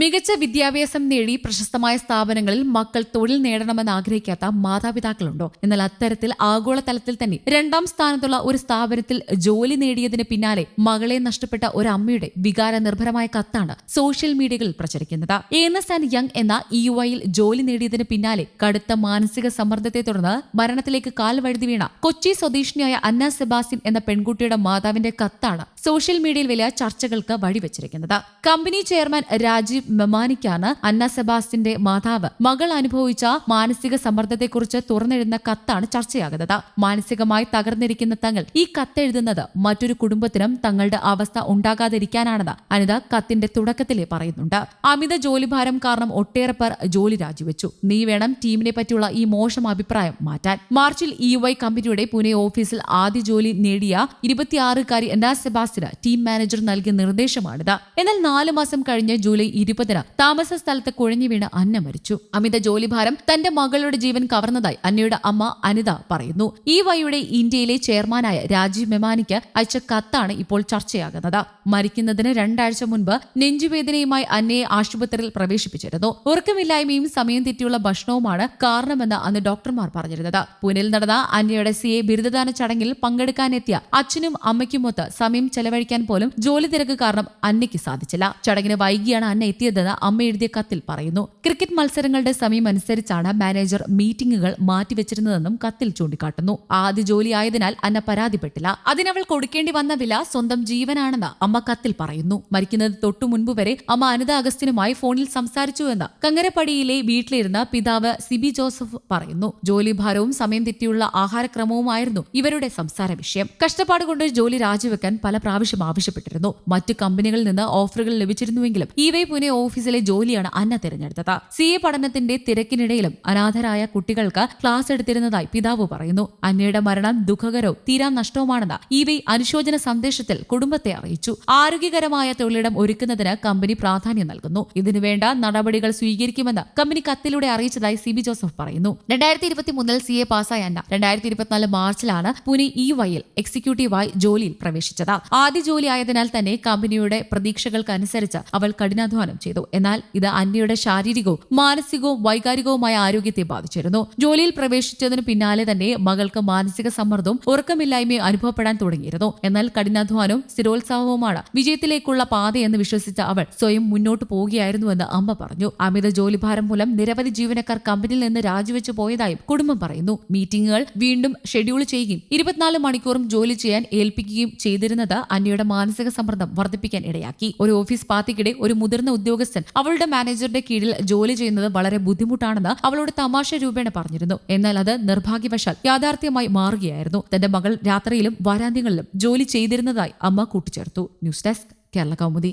മികച്ച വിദ്യാഭ്യാസം നേടി പ്രശസ്തമായ സ്ഥാപനങ്ങളിൽ മക്കൾ തൊഴിൽ നേടണമെന്ന് ആഗ്രഹിക്കാത്ത മാതാപിതാക്കളുണ്ടോ? എന്നാൽ അത്തരത്തിൽ ആഗോളതലത്തിൽ തന്നെ രണ്ടാം സ്ഥാനത്തുള്ള ഒരു സ്ഥാപനത്തിൽ ജോലി നേടിയതിന് പിന്നാലെ മകളെ നഷ്ടപ്പെട്ട ഒരു അമ്മയുടെ വികാര നിർഭരമായ കത്താണ് സോഷ്യൽ മീഡിയകളിൽ പ്രചരിക്കുന്നത്. ഏനസ് ആൻഡ് യങ് എന്ന ഇ യു ഐയിൽ ജോലി നേടിയതിന് പിന്നാലെ കടുത്ത മാനസിക സമ്മർദ്ദത്തെ തുടർന്ന് മരണത്തിലേക്ക് കാൽ വഴുതി വീണ കൊച്ചി സ്വദേശിനിയായ അന്ന സെബാസ്റ്റ്യൻ എന്ന പെൺകുട്ടിയുടെ മാതാവിന്റെ കത്താണ് സോഷ്യൽ മീഡിയയിൽ വലിയ ചർച്ചകൾക്ക് വഴിവെച്ചിരിക്കുന്നത്. കമ്പനി ചെയർമാൻ രാജീവ് മെമാനിക്കാണ് അന്ന സെബാസ്റ്റിന്റെ മാതാവ്. മകൾ അനുഭവിച്ച മാനസിക സമ്മർദ്ദത്തെക്കുറിച്ച് തുറന്നെഴുന്ന കത്താണ് ചർച്ചയാകുന്നത്. മാനസികമായി തകർന്നിരിക്കുന്ന തങ്ങൾ ഈ കത്തെഴുതുന്നത് മറ്റൊരു കുടുംബത്തിനും തങ്ങളുടെ അവസ്ഥ ഉണ്ടാകാതിരിക്കാനാണെന്ന് അനിത കത്തിന്റെ തുടക്കത്തിലേ പറയുന്നുണ്ട്. അമിത ജോലിഭാരം കാരണം ഒട്ടേറെ പേർ ജോലി രാജിവെച്ചു. നീ വേണം ടീമിനെ പറ്റിയുള്ള ഈ മോശം അഭിപ്രായം മാറ്റാൻ. മാർച്ചിൽ ഇ വൈ കമ്പനിയുടെ പുനെ ഓഫീസിൽ ആദ്യ ജോലി നേടിയ ഇരുപത്തിയാറുകാരി എന്ന സെബാസ്റ്റിന് ടീം മാനേജർ നൽകിയ നിർദ്ദേശമാണിത്. എന്നാൽ നാല് മാസം കഴിഞ്ഞ് ജൂലൈ ഇരുപതിന് താമസ സ്ഥലത്ത് കുഴഞ്ഞു വീണ് അന്ന മരിച്ചു. അമിത ജോലിഭാരം തന്റെ മകളുടെ ജീവൻ കവർന്നതായി അന്നയുടെ അമ്മ അനിത പറയുന്നു. ഈ വൈയുടെ ഇന്ത്യയിലെ ചെയർമാനായ രാജീവ് മെമാനിക്ക് അയച്ച കത്താണ് ഇപ്പോൾ ചർച്ചയാകുന്നത്. മരിക്കുന്നതിന് രണ്ടാഴ്ച മുൻപ് നെഞ്ചുവേദനയുമായി അന്നയെ ആശുപത്രിയിൽ പ്രവേശിപ്പിച്ചിരുന്നു. ഉറക്കമില്ലായ്മയും സമയം തെറ്റിയുള്ള ഭക്ഷണവുമാണ് കാരണമെന്ന് അന്ന് ഡോക്ടർമാർ പറഞ്ഞിരുന്നത്. പൂനെയിൽ നടന്ന അന്നയുടെ സി എ ബിരുദദാന ചടങ്ങിൽ പങ്കെടുക്കാനെത്തിയ അച്ഛനും അമ്മയ്ക്കുമൊത്ത് സമയം ചെലവഴിക്കാൻ പോലും ജോലി തിരക്ക് കാരണം അന്നയ്ക്ക് സാധിച്ചില്ല. ചടങ്ങിന് വൈകിയാണ് അന്ന എത്തിയതെന്ന് അമ്മ എഴുതിയ കത്തിൽ പറയുന്നു. ക്രിക്കറ്റ് മത്സരങ്ങളുടെ സമയം അനുസരിച്ചാണ് മാനേജർ മീറ്റിംഗുകൾ മാറ്റിവെച്ചിരുന്നതെന്നും കത്തിൽ ചൂണ്ടിക്കാട്ടുന്നു. ആദ്യ ജോലി ആയതിനാൽ അന്ന പരാതിപ്പെട്ടില്ല. അതിനവൾ കൊടുക്കേണ്ടി വന്ന വില സ്വന്തം ജീവനാണെന്ന് അമ്മ കത്തിൽ പറയുന്നു. മരിക്കുന്നത് തൊട്ടു മുൻപ് വരെ അമ്മ അനിത അഗസ്റ്റിനുമായി ഫോണിൽ സംസാരിച്ചുവെന്ന് കങ്ങരപ്പടിയിലെ വീട്ടിലിരുന്ന പിതാവ് സിബി ജോസഫ് പറയുന്നു. ജോലിഭാരവും സമയം തെറ്റിയുള്ള ആഹാരക്രമവുമായിരുന്നു ഇവരുടെ സംസാര വിഷയം. കഷ്ടപ്പാട് കൊണ്ട് ജോലി രാജിവെക്കാൻ പല പ്രാവശ്യം ആവശ്യപ്പെട്ടിരുന്നു. മറ്റു കമ്പനികളിൽ നിന്ന് ഓഫറുകൾ ലഭിച്ചിരുന്നുവെങ്കിലും ഇ വൈ പുനെ ഓഫീസിലെ ജോലിയാണ് അന്ന തിരഞ്ഞെടുത്തത്. സി എ പഠനത്തിന്റെ തിരക്കിനിടയിലും അനാഥരായ കുട്ടികൾക്ക് ക്ലാസ് എടുത്തിരുന്നതായി പിതാവ് പറയുന്നു. അന്നയുടെ മരണം ദുഃഖകരവും തീരാ നഷ്ടവുമാണെന്ന് ഇ വൈ അനുശോചന സന്ദേശത്തിൽ കുടുംബത്തെ അറിയിച്ചു. ആരോഗ്യകരമായ തൊഴിലിടം ഒരുക്കുന്നതിന് കമ്പനി പ്രാധാന്യം നൽകുന്നു. ഇതിനുവേണ്ട നടപടികൾ സ്വീകരിക്കുമെന്ന് കമ്പനി കത്തിലൂടെ അറിയിച്ചതായി സി ബി ജോസഫ് പറയുന്നു. രണ്ടായിരത്തി ഇരുപത്തി മൂന്നിൽ സി എ പാസ്സായ അന്ന രണ്ടായിരത്തി ഇരുപത്തിനാല് മാർച്ചിലാണ് പുനെ ഇ വൈയിൽ എക്സിക്യൂട്ടീവായി ജോലിയിൽ പ്രവേശിച്ചത്. ആദ്യ ജോലി ആയതിനാൽ തന്നെ കമ്പനിയുടെ പ്രതീക്ഷകൾക്കനുസരിച്ച് അവൾ കഠിനാധ്വാനം ചെയ്തു. എന്നാൽ ഇത് അന്യയുടെ ശാരീരികവും മാനസികവും വൈകാരികവുമായ ആരോഗ്യത്തെ ബാധിച്ചിരുന്നു. ജോലിയിൽ പ്രവേശിച്ചതിനു പിന്നാലെ തന്നെ മകൾക്ക് മാനസിക സമ്മർദ്ദവും ഉറക്കമില്ലായ്മയും അനുഭവപ്പെടാൻ തുടങ്ങിയിരുന്നു. എന്നാൽ കഠിനാധ്വാനവും സ്ഥിരോത്സാഹവുമാണ് വിജയത്തിലേക്കുള്ള പാതയെന്ന് വിശ്വസിച്ച അവൾ സ്വയം മുന്നോട്ട് പോവുകയായിരുന്നുവെന്ന് അമ്മ പറഞ്ഞു. അമിത ജോലിഭാരം മൂലം നിരവധി ജീവനക്കാർ കമ്പനിയിൽ നിന്ന് രാജിവെച്ചു പോയതായും കുടുംബം പറയുന്നു. മീറ്റിംഗുകൾ വീണ്ടും ഷെഡ്യൂൾ ചെയ്യുകയും ഇരുപത്തിനാല് മണിക്കൂറും ജോലി ചെയ്യാൻ ഏൽപ്പിക്കുകയും ചെയ്തിരുന്നത് അന്യയുടെ മാനസിക സമ്മർദ്ദം വർദ്ധിപ്പിക്കാൻ ഇടയാക്കി. ഒരു ഓഫീസ് പാർട്ടിക്കിടെ ഒരു മുതിർന്ന ഉദ്യോഗസ്ഥൻ അവളുടെ മാനേജറുടെ കീഴിൽ ജോലി ചെയ്യുന്നത് വളരെ ബുദ്ധിമുട്ടാണെന്ന് അവളോട് തമാശ രൂപേണ പറഞ്ഞിരുന്നു. എന്നാൽ അത് നിർഭാഗ്യവശാൽ യാഥാർത്ഥ്യമായി മാറുകയായിരുന്നു. തന്റെ മകൾ രാത്രിയിലും വാരാന്ത്യങ്ങളിലും ജോലി ചെയ്തിരുന്നതായി അമ്മ കൂട്ടിച്ചേർത്തു. News desk Kerala Kaumudi.